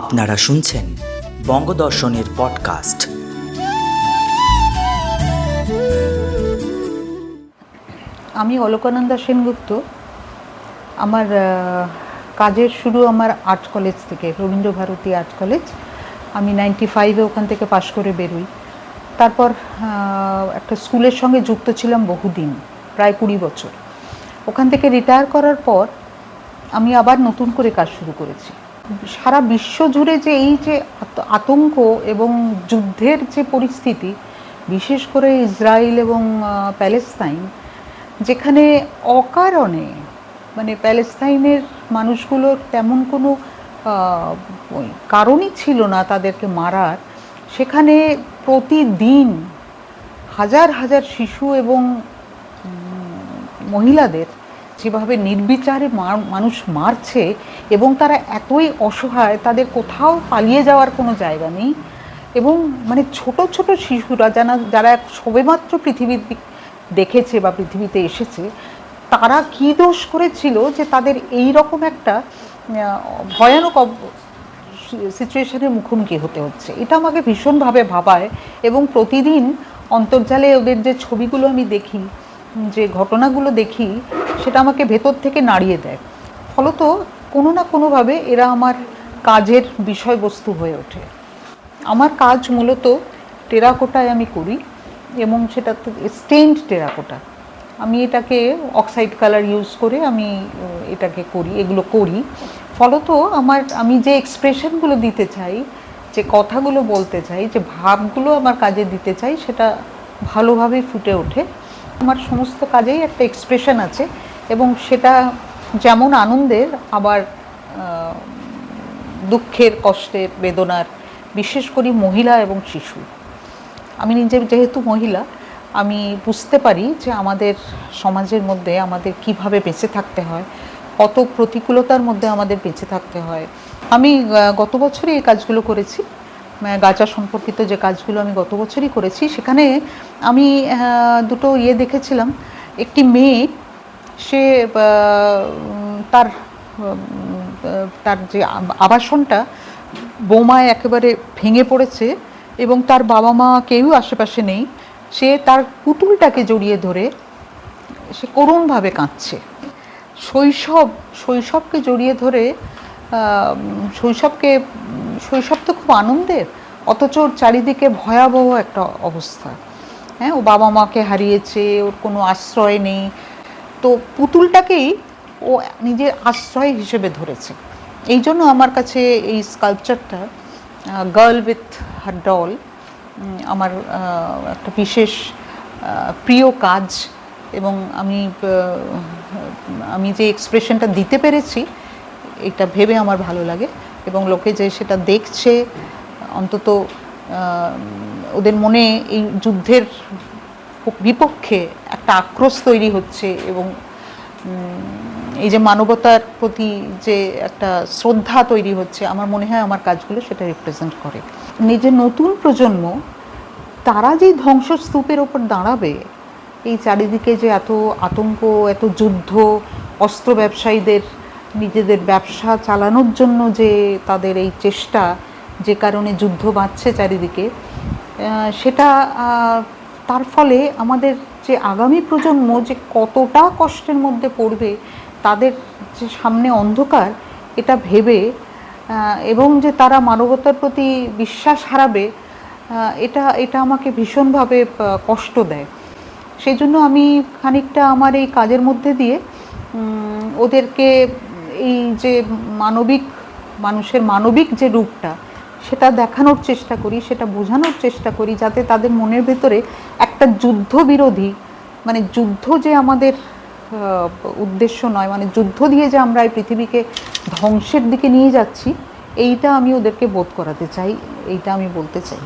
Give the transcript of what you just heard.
আপনারা শুনছেন বঙ্গদর্শনের পডকাস্ট। আমি অলকানন্দা সেনগুপ্ত। আমার কাজের শুরু আমার আর্ট কলেজ থেকে, রবীন্দ্র ভারতী আর্ট কলেজ। আমি নাইনটি ফাইভে ওখান থেকে পাশ করে বেরোই। তারপর একটা স্কুলের সঙ্গে যুক্ত ছিলাম বহুদিন, প্রায় কুড়ি বছর। ওখান থেকে রিটায়ার করার পর আমি আবার নতুন করে কাজ শুরু করেছি। সারা বিশ্ব জুড়ে যে এই যে আতঙ্ক এবং যুদ্ধের যে পরিস্থিতি, বিশেষ করে ইসরায়েল এবং প্যালেস্তাইন, যেখানে অকারণে মানে প্যালেস্তাইনের মানুষগুলোর তেমন কোনো কারণই ছিল না তাদেরকে মারার, সেখানে প্রতিদিন হাজার হাজার শিশু এবং মহিলাদের যেভাবে নির্বিচারে মানুষ মারছে এবং তারা এতই অসহায়, তাদের কোথাও পালিয়ে যাওয়ার কোনো জায়গা নেই এবং মানে ছোট ছোট শিশুরা যারা যারা সবেমাত্র পৃথিবীর দেখেছে বা পৃথিবীতে এসেছে, তারা কী দোষ করেছিল যে তাদের এই রকম একটা ভয়ানক সিচুয়েশনের মুখোমুখি হতে হচ্ছে? এটা আমাকে ভীষণভাবে ভাবায় এবং প্রতিদিন অন্তর্জালে ওদের যে ছবিগুলো আমি দেখি, যে ঘটনাগুলো দেখি সেটা আমাকে ভেতর থেকে নাড়িয়ে দেয়। ফলত কোনো না কোনোভাবে এরা আমার কাজের বিষয়বস্তু হয়ে ওঠে। আমার কাজ মূলত টেরাকোটায় আমি করি এবং সেটা স্টেন্ড টেরাকোটা। আমি এটাকে অক্সাইড কালার ইউজ করে আমি এটাকে করি, এগুলো করি। ফলত আমার, আমি যে এক্সপ্রেশনগুলো দিতে চাই, যে কথাগুলো বলতে চাই, যে ভাবগুলো আমার কাজে দিতে চাই, সেটা ভালোভাবে ফুটে ওঠে। আমার সমস্ত কাজেই একটা এক্সপ্রেশন আছে এবং সেটা যেমন আনন্দের, আবার দুঃখের, কষ্টের, বেদনার, বিশেষ করি মহিলা এবং শিশু। আমি নিজে যেহেতু মহিলা, আমি বুঝতে পারি যে আমাদের সমাজের মধ্যে আমাদের কীভাবে বেঁচে থাকতে হয়, কত প্রতিকূলতার মধ্যে আমাদের বেঁচে থাকতে হয়। আমি গত বছরই এই কাজগুলো করেছি। গাঁজা সম্পর্কিত যে কাজগুলো আমি গত বছরই করেছি, সেখানে আমি দুটো ইয়ে দেখেছিলাম। একটি মেয়ে, সে তার তার যে আবাসনটা বোমায় একেবারে ভেঙে পড়েছে এবং তার বাবা মা কেউ আশেপাশে নেই। সে তার পুতুলটাকে জড়িয়ে ধরে সে করুণভাবে কাঁদছে। শৈশব, শৈশবকে জড়িয়ে ধরে শৈশবকে শৈশব তো খুব আনন্দের, অথচ ওর চারিদিকে ভয়াবহ একটা অবস্থা। হ্যাঁ ও বাবা মাকে হারিয়েছে, ওর কোনো আশ্রয় নেই। তো পুতুলটাকেই ও নিজের আশ্রয় হিসেবে ধরেছে। এই জন্য আমার কাছে এই স্কাল্পচারটা গার্ল উইথ হার ডল আমার একটা বিশেষ প্রিয় কাজ এবং আমি আমি যে এক্সপ্রেশনটা দিতে পেরেছি, এটা ভেবে আমার ভালো লাগে। এবং লোকে যে সেটা দেখছে, অন্তত ওদের মনে এই যুদ্ধের বিপক্ষে একটা আক্রোশ তৈরি হচ্ছে এবং এই যে মানবতার প্রতি যে একটা শ্রদ্ধা তৈরি হচ্ছে, আমার মনে হয় আমার কাজগুলো সেটা রিপ্রেজেন্ট করে। নিজের নতুন প্রজন্ম, তারা যেই ধ্বংসস্তূপের ওপর দাঁড়াবে, এই চারিদিকে যে এত আতঙ্ক, এত যুদ্ধ, অস্ত্র ব্যবসায়ীদের নিজেদের ব্যবসা চালানোর জন্য যে তাদের এই চেষ্টা, যে কারণে যুদ্ধ বাঁচছে চারিদিকে সেটা তার ফলে আমাদের যে আগামী প্রজন্ম যে কতটা কষ্টের মধ্যে পড়বে, তাদের যে সামনে অন্ধকার, এটা ভেবে এবং যে তারা মানবতার প্রতি বিশ্বাস হারাবে এটা এটা আমাকে ভীষণভাবে কষ্ট দেয়। সেই জন্য আমি খানিকটা আমার এই কাজের মধ্যে দিয়ে ওদেরকে এই যে মানবিক, মানুষের মানবিক যে রূপটা, সেটা দেখানোর চেষ্টা করি, সেটা বোঝানোর চেষ্টা করি, যাতে তাদের মনের ভেতরে একটা যুদ্ধ বিরোধী মানে যুদ্ধ যে আমাদের উদ্দেশ্য নয় মানে যুদ্ধ দিয়ে যে আমরা এই পৃথিবীকে ধ্বংসের দিকে নিয়ে যাচ্ছি, এইটা আমি ওদেরকে বোধ করাতে চাই, এইটা আমি বলতে চাই।